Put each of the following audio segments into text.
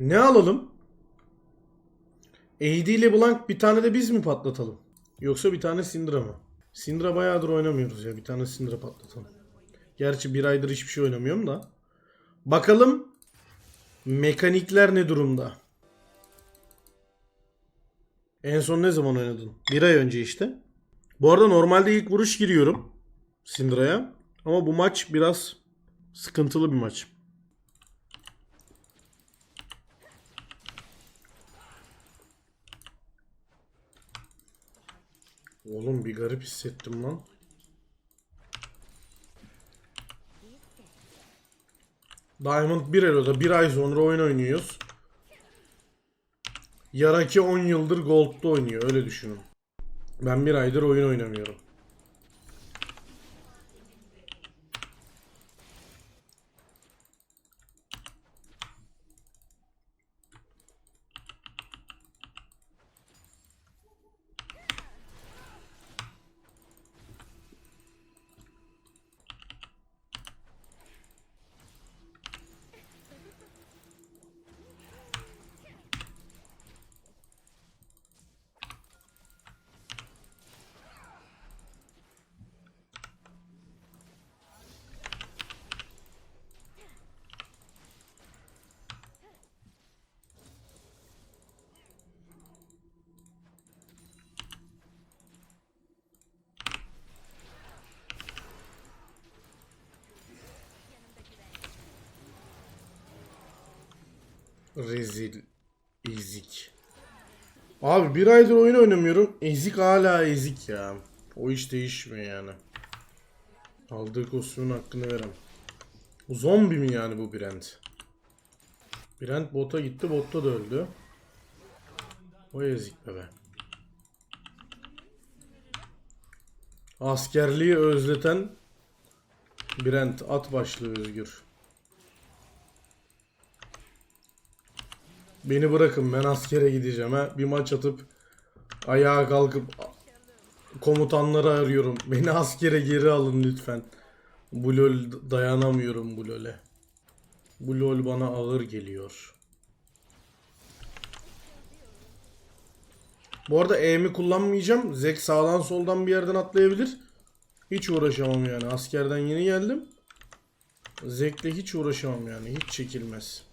Ne alalım? AD ile Blank bir tane de biz mi patlatalım? Yoksa bir tane Syndra mı? Syndra bayağıdır oynamıyoruz ya. Bir tane Syndra patlatalım. Gerçi bir aydır hiçbir şey oynamıyorum da. Bakalım mekanikler ne durumda? En son ne zaman oynadın? Bir ay önce işte. Bu arada normalde ilk vuruş giriyorum Syndra'ya. Ama bu maç biraz sıkıntılı bir maç. Oğlum bir garip hissettim lan. Diamond 1 Elo'da bir ay sonra oyun oynuyoruz. Yaraki 10 yıldır Gold'da oynuyor öyle düşünün. Ben bir aydır oyun oynamıyorum. Rezil. Ezik. Abi bir aydır oyun oynamıyorum. Ezik hala ezik ya. O iş değişmiyor yani. Aldığı kostümün hakkını verem. Zombi mi yani bu Brent? Brent bota gitti. Botta da öldü. O ezik bebe. Askerliği özleten Brent at başlı özgür. Beni bırakın ben askere gideceğim ha. Bir maç atıp ayağa kalkıp komutanları arıyorum. Beni askere geri alın lütfen. Bu lol dayanamıyorum bu lole. Bu lol bana ağır geliyor. Bu arada E'mi kullanmayacağım. Zek sağdan soldan bir yerden atlayabilir. Hiç uğraşamam yani. Askerden yeni geldim. Zek'le hiç uğraşamam yani. Hiç çekilmez.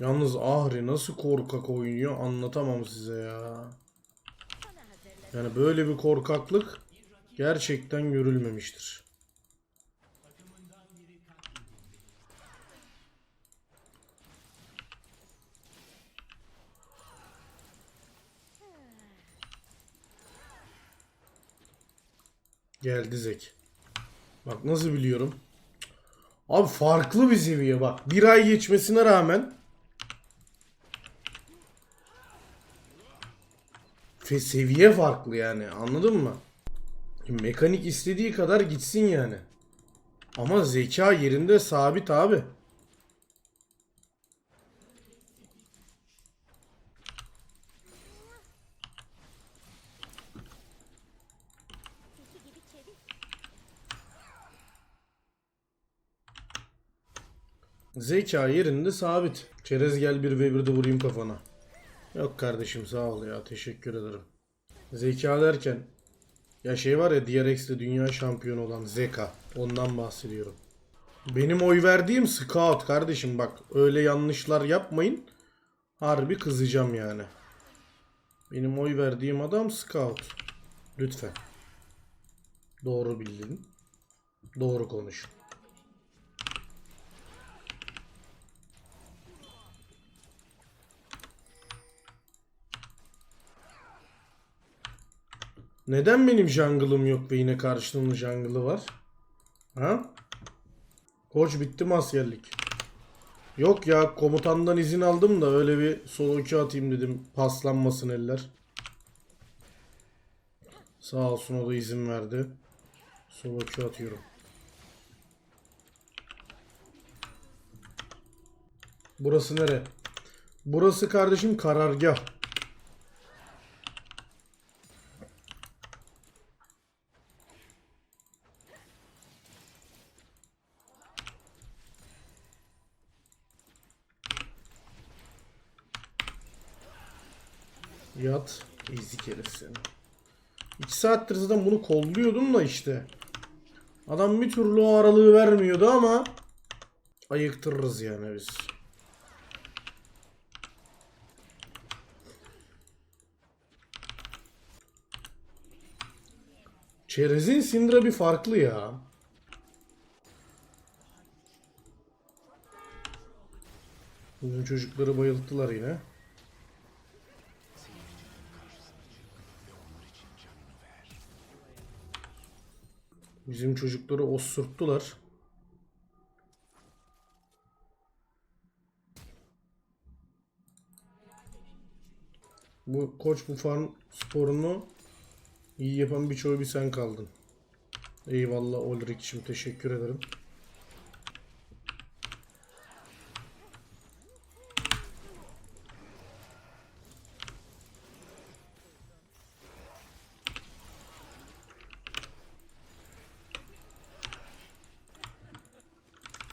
Yalnız Ahri nasıl korkak oynuyor anlatamam size ya. Yani böyle bir korkaklık gerçekten görülmemiştir. Geldi Zek. Bak nasıl biliyorum. Abi farklı bir seviye bak. Bir ay geçmesine rağmen Fe seviye farklı yani anladın mı? Mekanik istediği kadar gitsin yani. Ama zeka yerinde sabit abi. Zeka yerinde sabit. Çerez gel bir ve bir de vurayım kafana. Yok kardeşim sağ ol ya teşekkür ederim. Zeka derken ya şey var ya DRX'de dünya şampiyonu olan Zeka ondan bahsediyorum. Benim oy verdiğim Scout kardeşim bak öyle yanlışlar yapmayın. Harbi kızacağım yani. Benim oy verdiğim adam Scout. Lütfen. Doğru bildin. Doğru konuş. Neden benim jungle'ım yok ve yine karşılığında jungle'ı var? Ha? Koç bitti mi askerlik? Yok ya komutandan izin aldım da öyle bir solo 2 atayım dedim. Paslanmasın eller. Sağ olsun o da izin verdi. Solo 2 atıyorum. Burası nere? Burası kardeşim karargah. Seni. 2 saattir zaten bunu kolluyordum da işte. Adam bir türlü o aralığı vermiyordu ama ayıktırırız yani biz. Çerez'in Syndra bir farklı ya. Bizim çocukları bayılttılar yine. Bizim çocukları osurttular. Bu koç bu farm sporunu iyi yapan birçoğu bir sen kaldın. Eyvallah Ulrich'cim teşekkür ederim.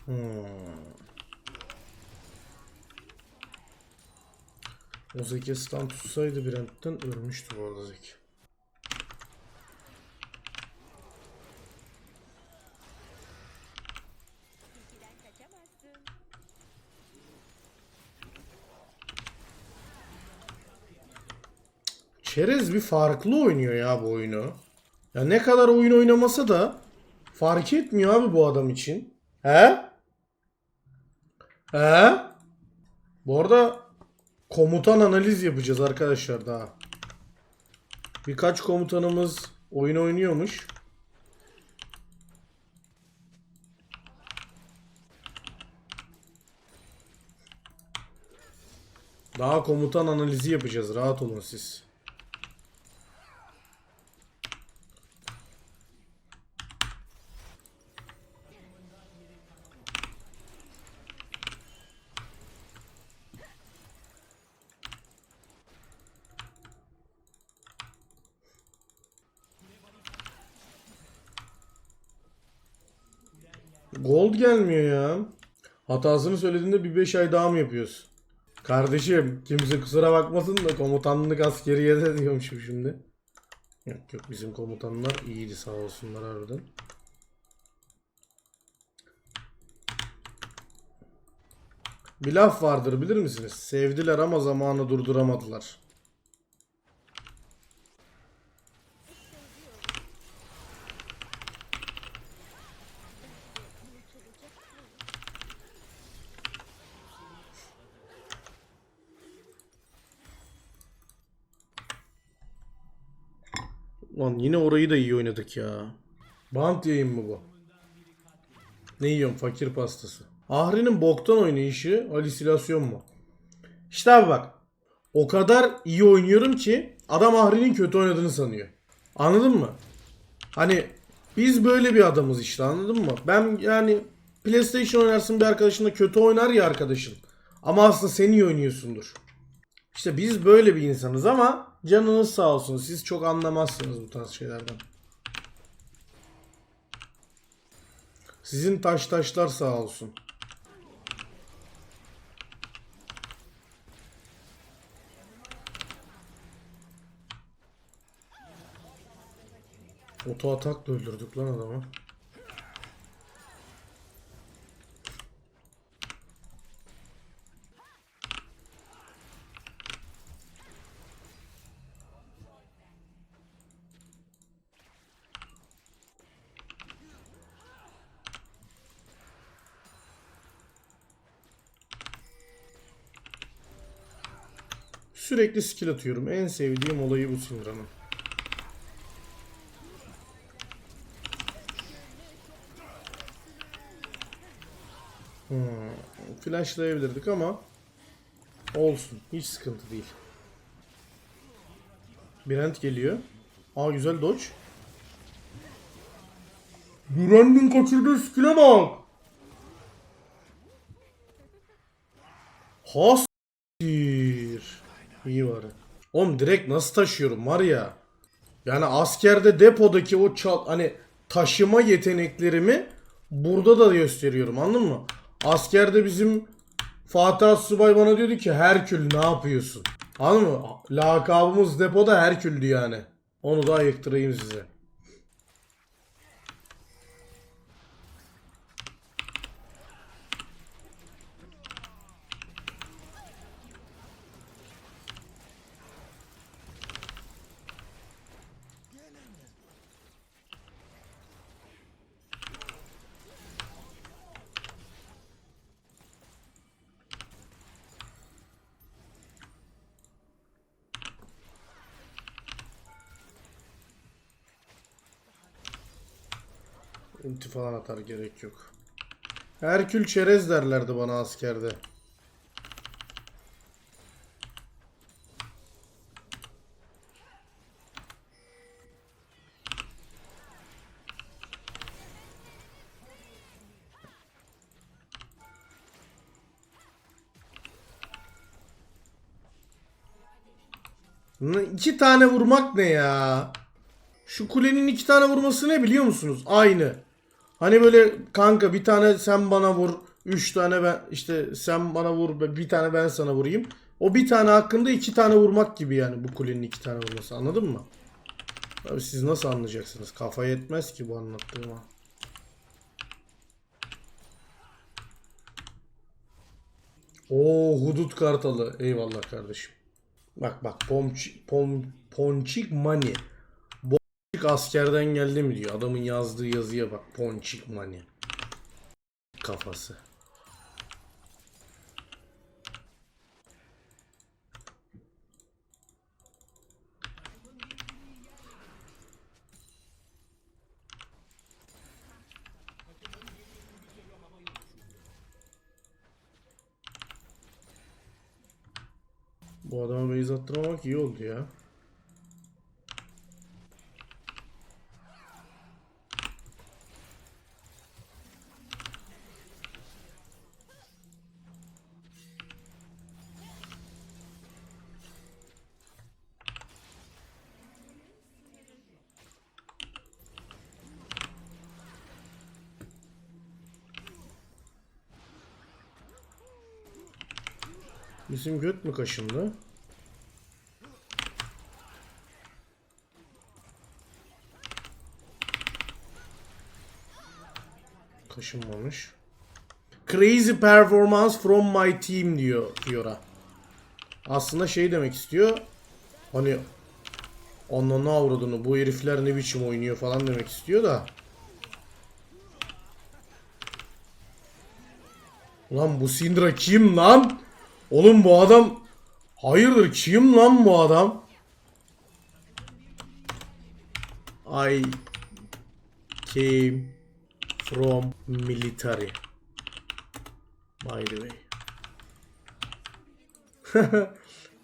Hmm. O Zeki stun tutsaydı Brent'ten ölmüştü bu arada Zeki. Çerez bir farklı oynuyor ya bu oyunu. Ya ne kadar oyun oynamasa da fark etmiyor abi bu adam için. He? He? Bu arada komutan analiz yapacağız arkadaşlar daha. Birkaç komutanımız oyun oynuyormuş. Daha komutan analizi yapacağız. Rahat olun siz. Gold gelmiyor ya. Hatasını söylediğinde bir 5 ay daha mı yapıyoruz? Kardeşim kimse kusura bakmasın da komutanlık askeriye de diyormuşum şimdi. Yok yok bizim komutanlar iyiydi sağ olsunlar harbiden. Bir laf vardır bilir misiniz? Sevdiler ama zamanı durduramadılar. Lan yine orayı da iyi oynadık ya. Bant yayın mı bu? Ne yiyorum? Fakir pastası. Ahri'nin boktan oynayışı halüsinasyon mu? İşte abi bak. O kadar iyi oynuyorum ki adam Ahri'nin kötü oynadığını sanıyor. Anladın mı? Hani biz böyle bir adamız işte anladın mı? Ben yani PlayStation oynarsın bir arkadaşınla kötü oynar ya arkadaşın. Ama aslında sen iyi oynuyorsundur. İşte biz böyle bir insanız ama canınız sağ olsun. Siz çok anlamazsınız bu tarz şeylerden. Sizin taş taşlar sağ olsun. Oto atakla öldürdük lan adamı. Sürekli skill atıyorum. En sevdiğim olayı bu Syndra'nın. Hmm. Flashlayabilirdik ama olsun. Hiç sıkıntı değil. Brent geliyor. Aa güzel dodge. Brand'in kaçırdığı skill'e bak. Hastir. Oğlum direkt nasıl taşıyorum var ya. Yani askerde depodaki o çal hani taşıma yeteneklerimi burada da gösteriyorum anladın mı? Askerde bizim Fatih Subay bana diyordu ki Herkül ne yapıyorsun? Anladın mı? Lakabımız depoda Herkül'dü yani. Onu da ayıktırayım size. İnti falan atar gerek yok. Herkül çerez derlerdi bana askerde. İki tane vurmak ne ya? Şu kulenin iki tane vurması ne biliyor musunuz? Aynı. Hani böyle kanka bir tane sen bana vur. Üç tane ben işte sen bana vur. Bir tane ben sana vurayım. O bir tane hakkında iki tane vurmak gibi yani bu kulenin iki tane vurması anladın mı? Abi siz nasıl anlayacaksınız? Kafa yetmez ki bu anlattığıma. Oo hudut kartalı. Eyvallah kardeşim. Bak bak pomçik, pom, ponçik money. Ponçik askerden geldi mi diyor. Adamın yazdığı yazıya bak. Ponçik money. Kafası. Bu adama base attırmamak iyi oldu ya. Bizim göt mü kaşındı? Kaşınmamış. Crazy performance from my team diyor Fiora. Aslında şey demek istiyor. Hani ananı avradını bu herifler ne biçim oynuyor falan demek istiyor da. Lan bu Syndra kim lan? Oğlum bu adam hayırdır kim lan bu adam? I came from military. By the way.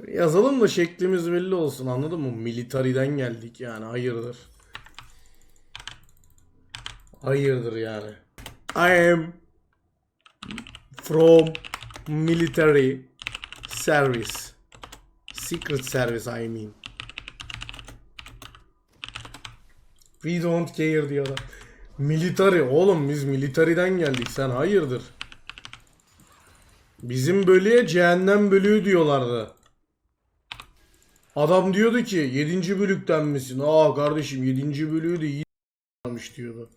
Yazalım da şeklimiz belli olsun anladın mı? Military'den geldik yani hayırdır. Hayırdır yani. I am from military service. Secret service I mean. We don't care diyor adam. Military oğlum biz military'den geldik sen hayırdır? Bizim bölüye cehennem bölüğü diyorlardı. Adam diyordu ki 7. bölükten misin? Aa kardeşim 7. bölüğü de iyi diyordu.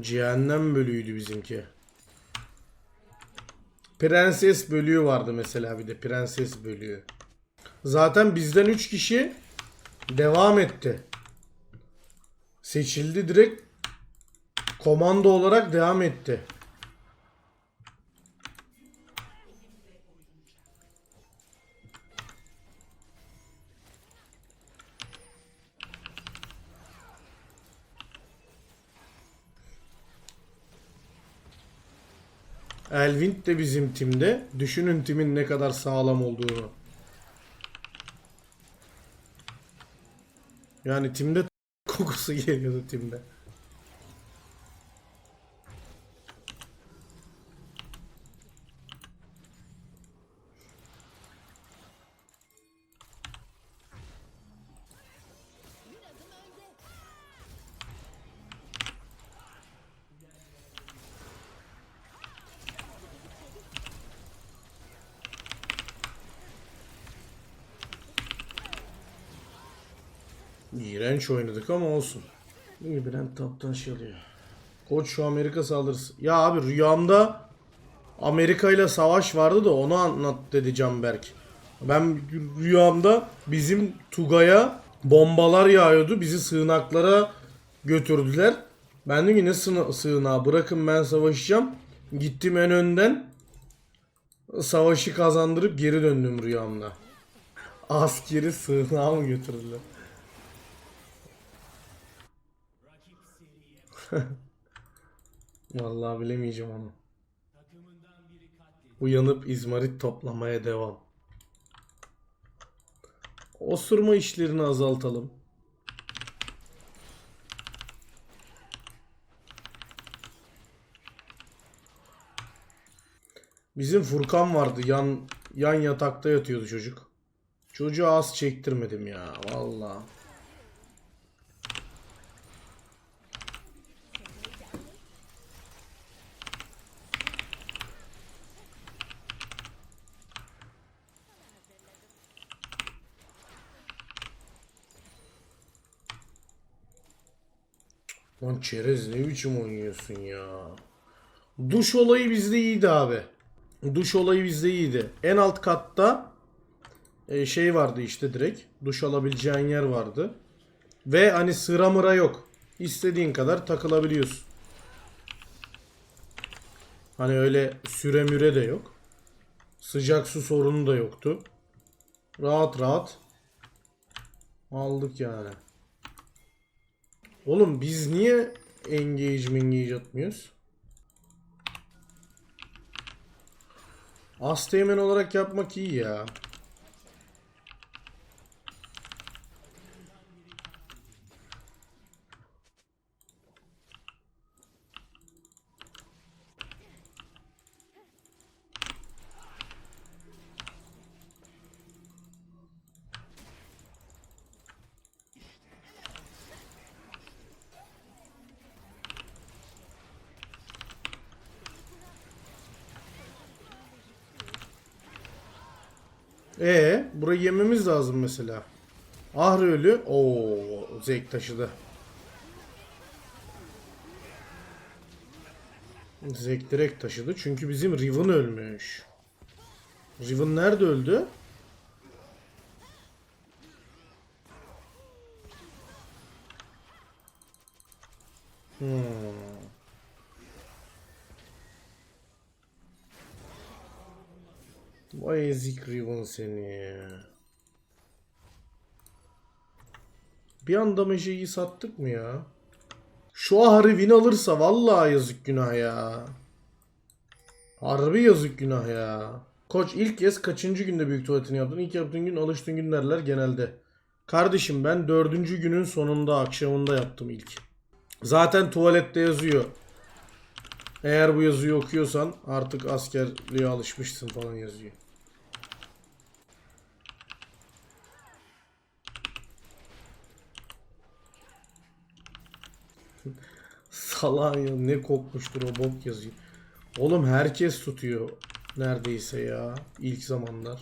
Cehennem bölüğüydü bizimki. Prenses bölüğü vardı mesela bir de prenses bölüğü. Zaten bizden 3 kişi devam etti. Seçildi direkt komando olarak devam etti. Elvind de bizim timde. Düşünün timin ne kadar sağlam olduğunu. Yani timde kokusu geliyordu timde. İğrenç oynadık ama olsun. İyi Brent toptan şey alıyor. Koç şu Amerika saldırısı. Ya abi rüyamda Amerika ile savaş vardı da onu anlat dedi Canberk. Ben rüyamda bizim Tugay'a bombalar yağıyordu. Bizi sığınaklara götürdüler. Ben dedim ki ne sığına- sığınağı bırakın ben savaşacağım. Gittim en önden. Savaşı kazandırıp geri döndüm rüyamda. Askeri sığınağa mı götürdüler? Vallahi bilemeyeceğim onu. Uyanıp izmarit toplamaya devam. Osurma işlerini azaltalım. Bizim Furkan vardı yan yan yatakta yatıyordu çocuk. Çocuğa az çektirmedim ya vallahi. Lan çerez ne biçim oynuyorsun ya. Duş olayı bizde iyiydi abi. Duş olayı bizde iyiydi. En alt katta e, şey vardı işte direkt. Duş alabileceğin yer vardı. Ve hani sıra mıra yok. İstediğin kadar takılabiliyorsun. Hani öyle süre müre de yok. Sıcak su sorunu da yoktu. Rahat rahat aldık yani. Oğlum biz niye engage engage atmıyoruz? Asteğmen olarak yapmak iyi ya. E burayı yememiz lazım mesela. Ahri ölü. Oo zevk taşıdı. Zevk direkt taşıdı. Çünkü bizim Riven ölmüş. Riven nerede öldü? Hmm. Vay ezik Riven seni. Bir anda Meje'yi sattık mı ya? Şu Ahri win alırsa vallahi yazık günah ya. Harbi yazık günah ya. Koç ilk kez kaçıncı günde büyük tuvaletini yaptın? İlk yaptığın gün alıştığın gün derler genelde. Kardeşim ben dördüncü günün sonunda akşamında yaptım ilk. Zaten tuvalette yazıyor. Eğer bu yazıyı okuyorsan artık askerliğe alışmışsın falan yazıyor. Salak ya ne kokmuştur o bok yazıyor. Oğlum herkes tutuyor neredeyse ya ilk zamanlar.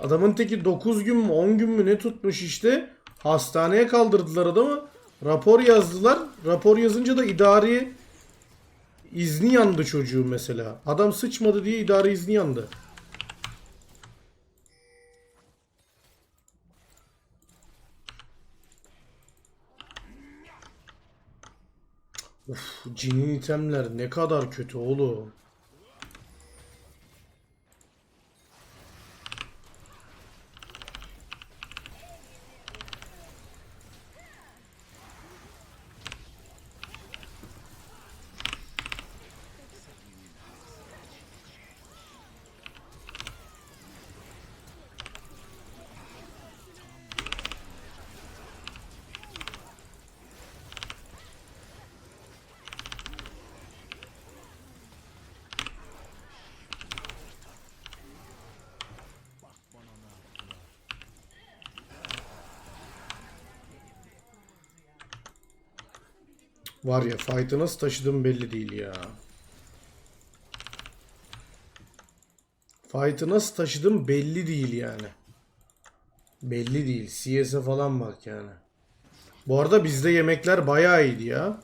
Adamın teki 9 gün mü 10 gün mü ne tutmuş işte. Hastaneye kaldırdılar adamı. Rapor yazdılar. Rapor yazınca da idari izni yandı çocuğun mesela. Adam sıçmadı diye idari izni yandı. Uf, cinin itemler ne kadar kötü oğlum. Var ya fight'ı nasıl taşıdığım belli değil ya. Fight'ı nasıl taşıdığım belli değil yani. Belli değil. CS'e falan bak yani. Bu arada bizde yemekler bayağı iyiydi ya.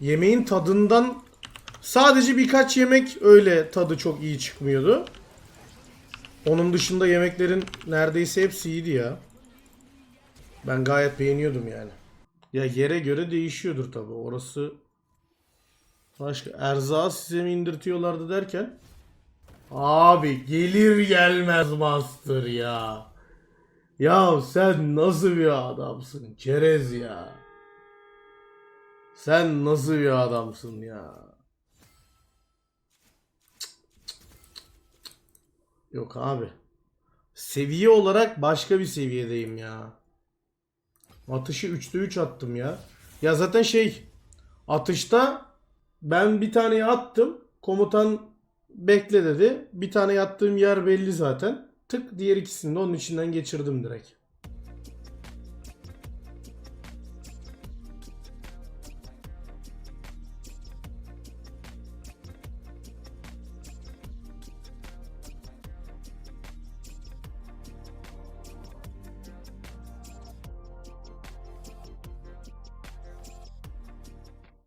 Yemeğin tadından sadece birkaç yemek öyle tadı çok iyi çıkmıyordu. Onun dışında yemeklerin neredeyse hepsi iyiydi ya. Ben gayet beğeniyordum yani. Ya yere göre değişiyordur tabi. Orası başka. Erzağı size mi indirtiyorlardı derken. Abi gelir gelmez master ya. Ya sen nasıl bir adamsın Çerez ya. Sen nasıl bir adamsın ya. Yok abi. Seviye olarak başka bir seviyedeyim ya. Atışı 3'te 3 attım ya. Ya zaten şey atışta ben bir tane attım. Komutan bekle dedi. Bir tane yattığım yer belli zaten. Tık diğer ikisini de onun içinden geçirdim direkt.